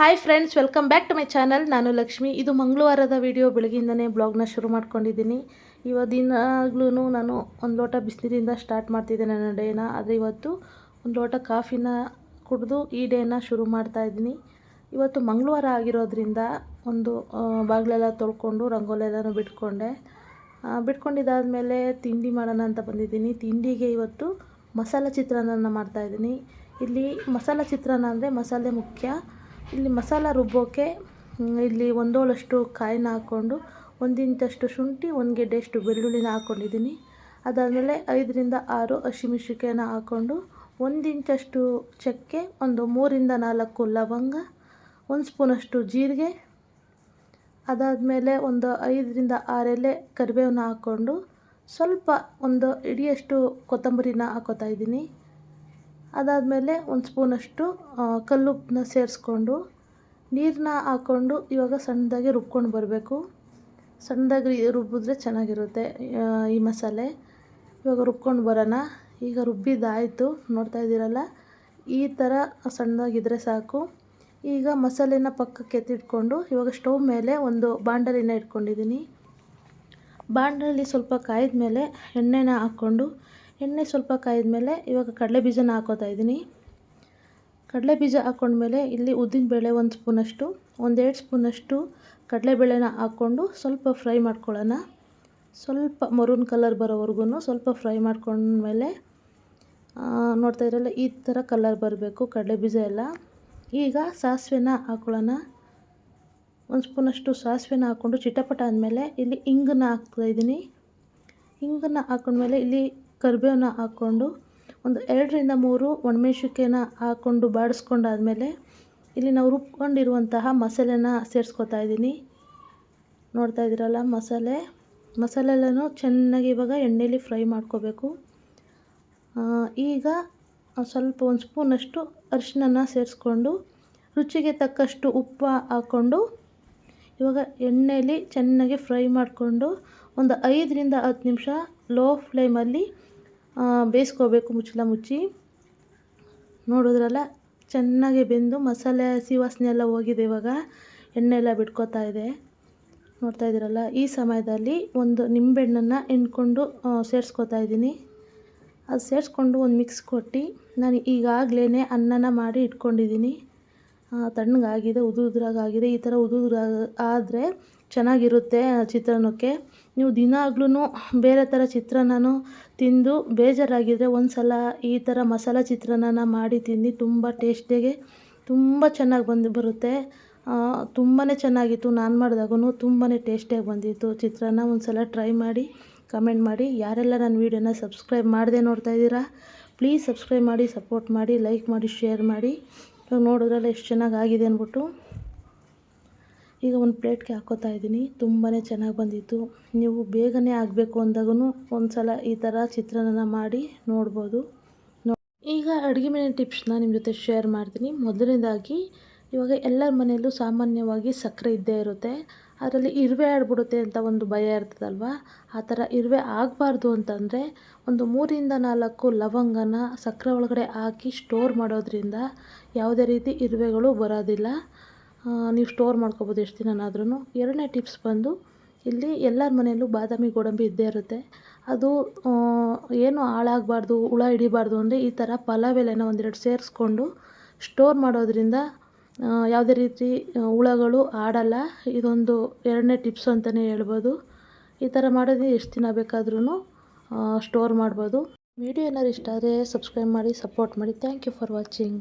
Hi friends welcome back to my channel ನಾನು ಲಕ್ಷ್ಮಿ. ಇದು ಮಂಗಳವಾರದ video ಬೆಳಗ್ಗಿಂದನೇ ಬ್ಲಾಗ್ನ ಶುರು ಮಾಡ್ಕೊಂಡಿದ್ದೀನಿ. ಇವತ್ತಿನಾಗ್ಲೂ ನಾನು ಒಂದು ಲೋಟ ಬಿಸಿನೀರಿಂದ ಸ್ಟಾರ್ಟ್ ಮಾಡ್ತಿದ್ದೆ ನನ್ನ ಡೇನ. ಆದರೆ ಇವತ್ತು ಒಂದು ಲೋಟ ಕಾಫಿನ ಕುಡಿದು ಈ ಡೇನ ಶುರು ಮಾಡ್ತಾ ಇದ್ದೀನಿ. ಇವತ್ತು ಮಂಗಳವಾರ ಆಗಿರೋದ್ರಿಂದ ಒಂದು ಬಾಗಿಲೆಲ್ಲ ತೊಳ್ಕೊಂಡು ರಂಗೋಲೆಲ್ಲನೂ ಬಿಟ್ಕೊಂಡೆ. ಬಿಟ್ಕೊಂಡಿದ್ದಾದಮೇಲೆ ತಿಂಡಿ ಮಾಡೋಣ ಅಂತ ಬಂದಿದ್ದೀನಿ. ತಿಂಡಿಗೆ ಇವತ್ತು ಮಸಾಲ ಚಿತ್ರಾನ್ನ ಮಾಡ್ತಾಯಿದ್ದೀನಿ ಇಲ್ಲಿ ಮಸಾಲ ಚಿತ್ರಾನ್ನ ಅಂದರೆ ಮಸಾಲೆ ಮುಖ್ಯ. ಇಲ್ಲಿ ಮಸಾಲ ರುಬ್ಬೋಕ್ಕೆ ಇಲ್ಲಿ ಒಂದೋಳಷ್ಟು ಕಾಯಿನ ಹಾಕ್ಕೊಂಡು ಒಂದು ಇಂಚಷ್ಟು ಶುಂಠಿ, ಒಂದು ಗೆಡ್ಡೆಯಷ್ಟು ಬೆಳ್ಳುಳ್ಳಿನ ಹಾಕ್ಕೊಂಡಿದ್ದೀನಿ ಅದಾದಮೇಲೆ ಐದರಿಂದ ಆರು ಹಸಿಮೆಣ್ಸಿನ್ಕಾಯಿನ ಹಾಕ್ಕೊಂಡು ಒಂದು ಇಂಚಷ್ಟು ಚಕ್ಕೆ, ಒಂದು ಮೂರಿಂದ ನಾಲ್ಕು ಲವಂಗ, ಒಂದು ಸ್ಪೂನಷ್ಟು ಜೀರಿಗೆ, ಅದಾದಮೇಲೆ ಒಂದು ಐದರಿಂದ ಆರೆಲೆ ಕರಿಬೇವನ್ನ ಹಾಕ್ಕೊಂಡು, ಸ್ವಲ್ಪ ಒಂದು ಇಡಿಯಷ್ಟು ಕೊತ್ತಂಬರಿನ ಹಾಕೋತಾ ಇದ್ದೀನಿ. ಅದಾದಮೇಲೆ ಒಂದು ಸ್ಪೂನಷ್ಟು ಕಲ್ಲುಪ್ಪನ್ನ ಸೇರಿಸ್ಕೊಂಡು ನೀರನ್ನ ಹಾಕ್ಕೊಂಡು ಇವಾಗ ಸಣ್ಣದಾಗಿ ರುಬ್ಕೊಂಡು ಬರಬೇಕು. ಸಣ್ಣದಾಗಿ ರುಬ್ಬಿದ್ರೆ ಚೆನ್ನಾಗಿರುತ್ತೆ ಈ ಮಸಾಲೆ. ಇವಾಗ ರುಬ್ಕೊಂಡು ಬರೋಣ. ಈಗ ರುಬ್ಬಿದ್ದಾಯಿತು, ನೋಡ್ತಾ ಇದ್ದೀರಲ್ಲ? ಈ ಥರ ಸಣ್ಣದಾಗಿದ್ದರೆ ಸಾಕು. ಈಗ ಮಸಾಲೆನ ಪಕ್ಕಕ್ಕೆ ಎತ್ತಿಟ್ಕೊಂಡು ಇವಾಗ ಸ್ಟವ್ ಮೇಲೆ ಒಂದು ಬಾಂಡಲಿನ ಇಟ್ಕೊಂಡಿದ್ದೀನಿ. ಬಾಂಡಲಿ ಸ್ವಲ್ಪ ಕಾಯ್ದ ಮೇಲೆ ಎಣ್ಣೆನ ಹಾಕ್ಕೊಂಡು ಎಣ್ಣೆ ಸ್ವಲ್ಪ ಕಾಯಿದ ಮೇಲೆ ಇವಾಗ ಕಡಲೆ ಬೀಜನ ಹಾಕೋತಾ ಇದ್ದೀನಿ. ಕಡಲೆ ಬೀಜ ಹಾಕ್ಕೊಂಡ್ಮೇಲೆ ಇಲ್ಲಿ ಉದ್ದಿನ ಬೇಳೆ ಒಂದು ಸ್ಪೂನಷ್ಟು, ಒಂದೆರಡು ಸ್ಪೂನಷ್ಟು ಕಡಲೆಬೇಳೆನ ಹಾಕ್ಕೊಂಡು ಸ್ವಲ್ಪ ಫ್ರೈ ಮಾಡ್ಕೊಳ್ಳೋಣ. ಸ್ವಲ್ಪ ಮರೂನ್ ಕಲರ್ ಬರೋವರೆಗೂ ಸ್ವಲ್ಪ ಫ್ರೈ ಮಾಡ್ಕೊಂಡ್ಮೇಲೆ ನೋಡ್ತಾ ಇರಲ್ಲ, ಈ ಥರ ಕಲರ್ ಬರಬೇಕು ಕಡಲೆ ಬೀಜ ಎಲ್ಲ. ಈಗ ಸಾಸಿವೆನ ಹಾಕ್ಕೊಳ್ಳೋಣ ಒಂದು ಸ್ಪೂನಷ್ಟು ಸಾಸಿವೆನ ಹಾಕ್ಕೊಂಡು ಚಿಟಪಟ ಆದಮೇಲೆ ಇಲ್ಲಿ ಇಂಗನ್ನ ಹಾಕ್ತಾಯಿದ್ದೀನಿ ಇಂಗನ್ನ ಹಾಕೊಂಡ್ಮೇಲೆ ಇಲ್ಲಿ ಕರಿಬೇವನ್ನ ಹಾಕ್ಕೊಂಡು ಒಂದು ಎರಡರಿಂದ ಮೂರು ಒಣಮೆಣ್ಸಿನ್ಕಾಯಿನ ಹಾಕ್ಕೊಂಡು ಬಾಡಿಸ್ಕೊಂಡಾದ್ಮೇಲೆ ಇಲ್ಲಿ ನಾವು ರುಬ್ಕೊಂಡಿರುವಂತಹ ಮಸಾಲೆನ ಸೇರಿಸ್ಕೊತಾ ಇದ್ದೀನಿ. ನೋಡ್ತಾ ಇದ್ದೀರಲ್ಲ ಮಸಾಲೆ. ಮಸಾಲೆ ಎಲ್ಲನೂ ಚೆನ್ನಾಗಿ ಇವಾಗ ಎಣ್ಣೆಯಲ್ಲಿ ಫ್ರೈ ಮಾಡ್ಕೋಬೇಕು. ಈಗ ಸ್ವಲ್ಪ ಒಂದು ಸ್ಪೂನಷ್ಟು ಅರಿಶಿನ ಸೇರಿಸ್ಕೊಂಡು ರುಚಿಗೆ ತಕ್ಕಷ್ಟು ಉಪ್ಪು ಹಾಕ್ಕೊಂಡು ಇವಾಗ ಎಣ್ಣೆಯಲ್ಲಿ ಚೆನ್ನಾಗಿ ಫ್ರೈ ಮಾಡಿಕೊಂಡು ಒಂದು ಐದರಿಂದ ಹತ್ತು ನಿಮಿಷ ಲೋ ಫ್ಲೇಮಲ್ಲಿ ಬೇಯಿಸ್ಕೋಬೇಕು ಮುಚ್ಚಳ ಮುಚ್ಚಿ. ನೋಡಿದ್ರಲ್ಲ, ಚೆನ್ನಾಗಿ ಬೆಂದು ಮಸಾಲೆ, ಹಸಿ ವಾಸನೆ ಎಲ್ಲ ಹೋಗಿದೆ ಇವಾಗ. ಎಣ್ಣೆ ಎಲ್ಲ ಬಿಟ್ಕೋತಾ ಇದೆ. ನೋಡ್ತಾ ಇದ್ದೀರಲ್ಲ, ಈ ಸಮಯದಲ್ಲಿ ಒಂದು ನಿಂಬೆಹಣ್ಣನ್ನು ಹಿಂಡ್ಕೊಂಡು ಸೇರಿಸ್ಕೋತಾ ಇದ್ದೀನಿ. ಅದು ಸೇರಿಸ್ಕೊಂಡು ಒಂದು ಮಿಕ್ಸ್ ಕೊಟ್ಟು, ನಾನು ಈಗಾಗಲೇ ಅನ್ನನ ಮಾಡಿ ಇಟ್ಕೊಂಡಿದ್ದೀನಿ. ತಣ್ಣಗಾಗಿದೆ ಉದು ಉದುರಾಗಿದೆ ಈ ಥರ ಉದು ಉದುರ ಆದರೆ ಚೆನ್ನಾಗಿರುತ್ತೆ ಚಿತ್ರಾನ್ನಕ್ಕೆ. ನೀವು ದಿನಾಗ್ಲೂ ಬೇರೆ ಥರ ಚಿತ್ರಾನ್ನನೂ ತಿಂದು ಬೇಜಾರಾಗಿದ್ದರೆ ಒಂದು ಸಲ ಈ ಥರ ಮಸಾಲ ಚಿತ್ರಾನ್ನನ ಮಾಡಿ ತಿನ್ನಿ. ತುಂಬ ಟೇಸ್ಟಿಗೆ ತುಂಬ ಚೆನ್ನಾಗಿ ಬಂದು ಬರುತ್ತೆ. ತುಂಬಾ ಚೆನ್ನಾಗಿತ್ತು. ನಾನು ಮಾಡಿದಾಗೂ ತುಂಬಾ ಟೇಸ್ಟಿಯಾಗಿ ಬಂದಿತ್ತು ಚಿತ್ರಾನ್ನ. ಒಂದು ಸಲ ಟ್ರೈ ಮಾಡಿ, ಕಮೆಂಟ್ ಮಾಡಿ. ಯಾರೆಲ್ಲ ನನ್ನ ವೀಡಿಯೋನ ಸಬ್ಸ್ಕ್ರೈಬ್ ಮಾಡದೆ ನೋಡ್ತಾ ಇದ್ದೀರಾ, ಪ್ಲೀಸ್ ಸಬ್ಸ್ಕ್ರೈಬ್ ಮಾಡಿ, ಸಪೋರ್ಟ್ ಮಾಡಿ, ಲೈಕ್ ಮಾಡಿ, ಶೇರ್ ಮಾಡಿ. ನೋಡಿದ್ರಲ್ಲ ಎಷ್ಟು ಚೆನ್ನಾಗಿ ಆಗಿದೆ ಅಂದ್ಬಿಟ್ಟು. ಈಗ ಒಂದು ಪ್ಲೇಟ್ಗೆ ಹಾಕೋತಾ ಇದ್ದೀನಿ. ತುಂಬಾ ಚೆನ್ನಾಗಿ ಬಂದಿತ್ತು. ನೀವು ಬೇಗನೆ ಆಗಬೇಕು ಅಂದಾಗೂ ಒಂದು ಸಲ ಈ ಥರ ಚಿತ್ರಾನ್ನ ಮಾಡಿ ನೋಡ್ಬೋದು. ಈಗ ಅಡುಗೆ ಮನೆ ಟಿಪ್ಸ್ನ ನಿಮ್ಮ ಜೊತೆ ಶೇರ್ ಮಾಡ್ತೀನಿ. ಮೊದಲನೇದಾಗಿ, ಇವಾಗ ಎಲ್ಲರ ಮನೆಯಲ್ಲೂ ಸಾಮಾನ್ಯವಾಗಿ ಸಕ್ಕರೆ ಇದ್ದೇ ಇರುತ್ತೆ. ಅದರಲ್ಲಿ ಇರುವೆ ಆಡ್ಬಿಡುತ್ತೆ ಅಂತ ಒಂದು ಭಯ ಇರ್ತದಲ್ವ? ಆ ಥರ ಇರುವೆ ಆಗಬಾರ್ದು ಅಂತಂದರೆ ಒಂದು ಮೂರಿಂದ ನಾಲ್ಕು ಲವಂಗನ ಸಕ್ಕರೆ ಒಳಗಡೆ ಹಾಕಿ ಸ್ಟೋರ್ ಮಾಡೋದ್ರಿಂದ ಯಾವುದೇ ರೀತಿ ಇರುವೆಗಳು ಬರೋದಿಲ್ಲ. ನೀವು ಸ್ಟೋರ್ ಮಾಡ್ಕೊಬೋದು ಎಷ್ಟು ದಿನನಾದ್ರೂ ಎರಡನೇ ಟಿಪ್ಸ್ ಬಂದು ಇಲ್ಲಿ ಎಲ್ಲರ ಮನೆಯಲ್ಲೂ ಬಾದಾಮಿ ಗೋಡಂಬಿ ಇದ್ದೇ ಇರುತ್ತೆ. ಅದು ಏನು ಹಾಳಾಗಬಾರ್ದು, ಹುಳ ಹಿಡಿಬಾರ್ದು ಅಂದರೆ ಈ ಥರ ಪಲಾವ್ ಎಲೆನ ಒಂದೆರಡು ಸೇರಿಸ್ಕೊಂಡು ಸ್ಟೋರ್ ಮಾಡೋದ್ರಿಂದ ಯಾವುದೇ ರೀತಿ ಹುಳಗಳು ಆಡಲ್ಲ ಇದೊಂದು ಎರಡನೇ ಟಿಪ್ಸ್ ಅಂತಲೇ ಹೇಳ್ಬೋದು. ಈ ಥರ ಮಾಡೋದು ಎಷ್ಟು ದಿನ ಬೇಕಾದ್ರೂ ಸ್ಟೋರ್ ಮಾಡ್ಬೋದು. ವಿಡಿಯೋ ಏನಾದ್ರು ಇಷ್ಟ ಆದರೆ ಸಬ್ಸ್ಕ್ರೈಬ್ ಮಾಡಿ ಸಪೋರ್ಟ್ ಮಾಡಿ. Thank you for watching